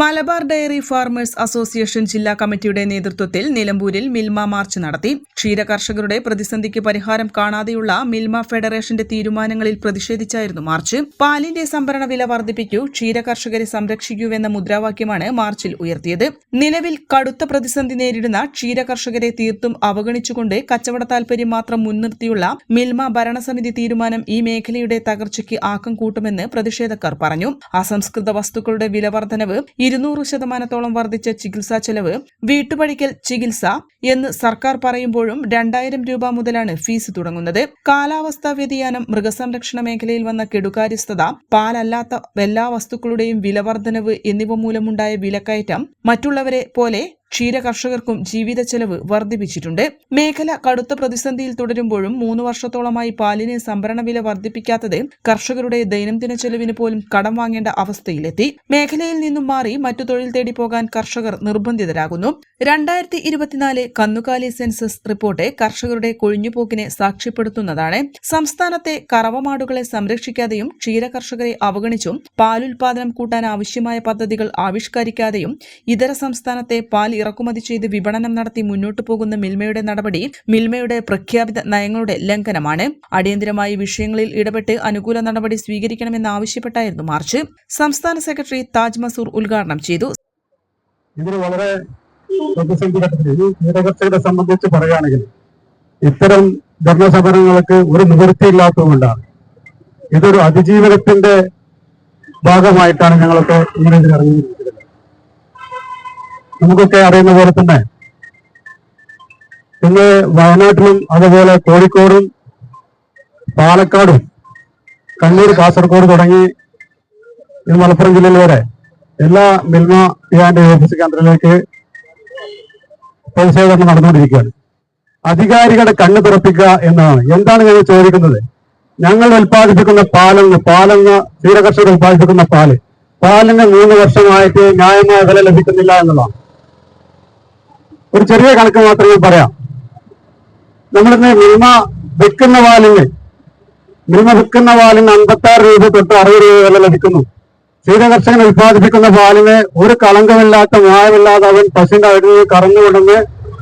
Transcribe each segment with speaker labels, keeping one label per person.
Speaker 1: Malabar dairy farmers association ജില്ലാ കമ്മിറ്റിയുടെ നേതൃത്വത്തിൽ നിലമ്പൂരിൽ മിൽമ മാർച്ച് നടത്തി. ക്ഷീര കർഷകരുടെ പ്രതിസന്ധിക്ക് പരിഹാരം കാണാതെയുള്ള മിൽമ ഫെഡറേഷന്റെ തീരുമാനങ്ങളിൽ പ്രതിഷേധിച്ചായിരുന്നു മാർച്ച്. പാലിന്റെ സംഭരണ വില വർദ്ധിപ്പിക്കൂ ക്ഷീര കർഷകരെ സംരക്ഷിക്കൂ എന്ന മുദ്രാവാക്യമാണ് മാർച്ചിൽ ഉയർത്തിയത്. നിലവിൽ കടുത്ത പ്രതിസന്ധി നേരിടുന്ന ക്ഷീര കർഷകരെ തീർത്തും അവഗണിച്ചുകൊണ്ട് കച്ചവട താൽപര്യം മാത്രം മുൻനിർത്തിയുള്ള മിൽമ ഭരണസമിതി തീരുമാനം ഈ മേഖലയുടെ തകർച്ചയ്ക്ക് ആക്കം കൂട്ടുമെന്ന് പ്രതിഷേധക്കാർ പറഞ്ഞു. അസംസ്കൃത വസ്തുക്കളുടെ വിലവർദ്ധനവ് ഇരുന്നൂറ് ശതമാനത്തോളം വർദ്ധിച്ച ചികിത്സാ ചെലവ് വീട്ടുപടിക്കൽ ചികിത്സ എന്ന് സർക്കാർ പറയുമ്പോഴും രണ്ടായിരം രൂപ മുതലാണ് ഫീസ് തുടങ്ങുന്നത്. കാലാവസ്ഥാ വ്യതിയാനം മൃഗസംരക്ഷണ മേഖലയിൽ വന്ന കെടുകാര്യസ്ഥത പാലല്ലാത്ത എല്ലാ വസ്തുക്കളുടെയും വിലവർദ്ധനവ് എന്നിവ മൂലമുണ്ടായ വിലക്കയറ്റം മറ്റുള്ളവരെ പോലെ ക്ഷീരകർഷകർക്കും ജീവിത ചെലവ് വർദ്ധിപ്പിച്ചിട്ടുണ്ട്. മേഖല കടുത്ത പ്രതിസന്ധിയിൽ തുടരുമ്പോഴും മൂന്ന് വർഷത്തോളമായി പാലിന് സംഭരണ വില വർദ്ധിപ്പിക്കാത്തത് കർഷകരുടെ ദൈനംദിന ചെലവിന് പോലും കടം വാങ്ങേണ്ട അവസ്ഥയിലെത്തി. മേഖലയിൽ നിന്നും മാറി മറ്റു തൊഴിൽ തേടി പോകാൻ കർഷകർ നിർബന്ധിതരാകുന്നു. രണ്ടായിരത്തി ഇരുപത്തിനാല് കന്നുകാലി സെൻസസ് റിപ്പോർട്ട് കർഷകരുടെ കൊഴിഞ്ഞുപോക്കിനെ സാക്ഷ്യപ്പെടുത്തുന്നതാണ്. സംസ്ഥാനത്തെ കറവമാടുകളെ സംരക്ഷിക്കാതെയും ക്ഷീരകർഷകരെ അവഗണിച്ചും പാലുൽപാദനം കൂട്ടാൻ ആവശ്യമായ പദ്ധതികൾ ആവിഷ്കരിക്കാതെയും ഇതര സംസ്ഥാനത്തെ പാൽ ഇറക്കുമതി ചെയ്ത് വിപണനം നടത്തി മുന്നോട്ടു പോകുന്ന മിൽമയുടെ നടപടി മിൽമയുടെ പ്രഖ്യാപിത നയങ്ങളുടെ ലംഘനമാണ്. അടിയന്തരമായി വിഷയങ്ങളിൽ ഇടപെട്ട് അനുകൂല നടപടി സ്വീകരിക്കണമെന്ന് സ്വീകരിക്കണമെന്നാവശ്യപ്പെട്ടായിരുന്നു മാർച്ച്. സംസ്ഥാന സെക്രട്ടറി താജ് മസൂർ ഉദ്ഘാടനം ചെയ്തു.
Speaker 2: ഇതിന് വളരെ സംബന്ധിച്ച് പറയുകയാണെങ്കിൽ ഇത്തരം ധർണസമരങ്ങൾക്ക് ഒരു നിവൃത്തിയില്ലാത്തതുകൊണ്ടാണ്. ഇതൊരു അതിജീവനത്തിന്റെ ഭാഗമായിട്ടാണ് ഞങ്ങളൊക്കെ ഇങ്ങനെ ഇതിൽ ഇറങ്ങിയിരിക്കുന്നത് നമുക്കൊക്കെ അറിയുന്ന പോലെ തന്നെ ഇന്ന് വയനാട്ടിലും അതുപോലെ കോഴിക്കോടും പാലക്കാടും കണ്ണൂർ കാസർഗോഡ് തുടങ്ങി ഇന്ന് മലപ്പുറം ജില്ലയിൽ വരെ എല്ലാ മിൽമ പിയാന്റെ ഓഫീസ് കേന്ദ്രത്തിലേക്ക് പ്രതിഷേധം നടന്നുകൊണ്ടിരിക്കുകയാണ്. അധികാരികളുടെ കണ്ണ് തുറപ്പിക്കുക എന്നാണ് എന്താണ് ഞങ്ങൾ ചോദിക്കുന്നത്? ഞങ്ങൾ ഉൽപ്പാദിപ്പിക്കുന്ന പാലെന്ന് പാലെന്ന് ക്ഷീരകർഷകർ ഉൽപ്പാദിപ്പിക്കുന്ന പാൽ. പാലിന് മൂന്ന് വർഷമായിട്ട് ന്യായമായ വില ലഭിക്കുന്നില്ല എന്നുള്ളതാണ് ഒരു ചെറിയ കണക്ക് മാത്രമേ പറയാം. നമ്മളിന്ന് മിൽമ വിൽക്കുന്ന പാലിന് മിൽമ വിൽക്കുന്ന പാലിന് അമ്പത്താറ് രൂപ തൊട്ട് അറുപത് രൂപ വരെ ലഭിക്കുന്നു. ക്ഷീരകർഷകൻ ഉത്പാദിപ്പിക്കുന്ന പാലിന് ഒരു കളങ്കമില്ലാത്ത മായമില്ലാതെ അവൻ പശുവിന്റെ അഴിഞ്ഞ് കറന്നുകൊണ്ടെന്ന്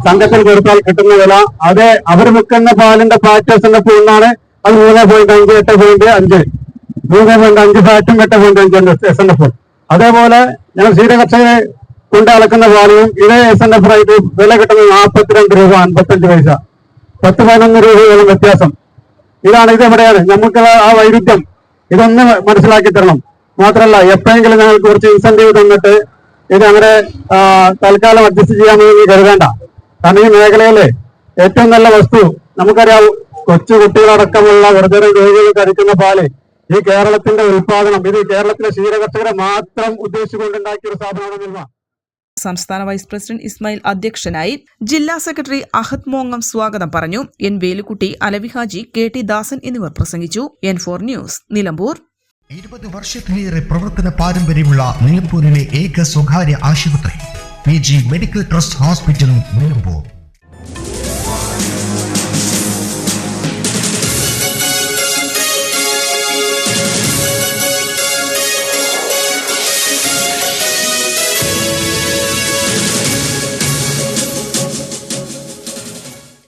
Speaker 2: സംഘത്തിൽ കൊടുത്താൽ കിട്ടുന്ന വില. അതേ അവർ വിൽക്കുന്ന പാലിന്റെ ഫാറ്റ് എസ് എൻ എഫ് ഒന്നാണ് അത് മൂന്ന് പോയിന്റ് അഞ്ച് എട്ട് പോയിന്റ് അഞ്ച്. മൂന്ന് പോയിന്റ് അഞ്ച് ഫാറ്റും എട്ട് പോയിന്റ് അഞ്ച് എസ് എൻ എഫ് അതേപോലെ ഞങ്ങൾ ക്ഷീരകർഷകരെ കൊണ്ട് അളക്കുന്ന പാളിയും ഇതേ എസ് എൻ എഫ് ആയിട്ട് വില കിട്ടുന്നത് നാൽപ്പത്തിരണ്ട് രൂപ അൻപത്തഞ്ച് പൈസ. പത്ത് പതിനൊന്ന് രൂപയോളം വ്യത്യാസം. ഇതാണ് ഇത് എവിടെയാണ്? നമുക്ക് ആ വൈരുദ്ധ്യം. ഇതൊന്ന് മനസ്സിലാക്കി തരണം. മാത്രമല്ല എപ്പോഴെങ്കിലും ഞങ്ങൾക്ക് കുറച്ച് ഇൻസെന്റീവ് തന്നിട്ട് ഇത് അങ്ങനെ തൽക്കാലം അഡ്ജസ്റ്റ് ചെയ്യാമെന്ന് കരുതേണ്ട. കാരണം ഈ മേഖലയിലെ ഏറ്റവും നല്ല വസ്തു നമുക്കറിയാം കൊച്ചു കുട്ടികളടക്കമുള്ള വെറുതെ രോഗികൾ കഴിക്കുന്ന പാൽ ഈ കേരളത്തിന്റെ ഉൽപാദനം ഇത് കേരളത്തിലെ ക്ഷീരകർഷകരെ മാത്രം ഉദ്ദേശിച്ചുകൊണ്ടുണ്ടാക്കിയ ഒരു സ്ഥാപനമാണ്
Speaker 1: സംസ്ഥാന വൈസ് പ്രസിഡന്റ് ഇസ്മായിൽ അധ്യക്ഷനായി ജില്ലാ സെക്രട്ടറി അഹദ് മോങ്ങം സ്വാഗതം പറഞ്ഞു. N Velukutty Alavi Haji K T Dasan എന്നിവർ പ്രസംഗിച്ചു. N four news Nilambur.
Speaker 3: ഇരുപത് വർഷത്തിലേറെ പ്രവർത്തന പാരമ്പര്യമുള്ള നിലമ്പൂരിലെ ഏക സ്വകാര്യ ആശുപത്രി P G medical trust hospital Nilambur.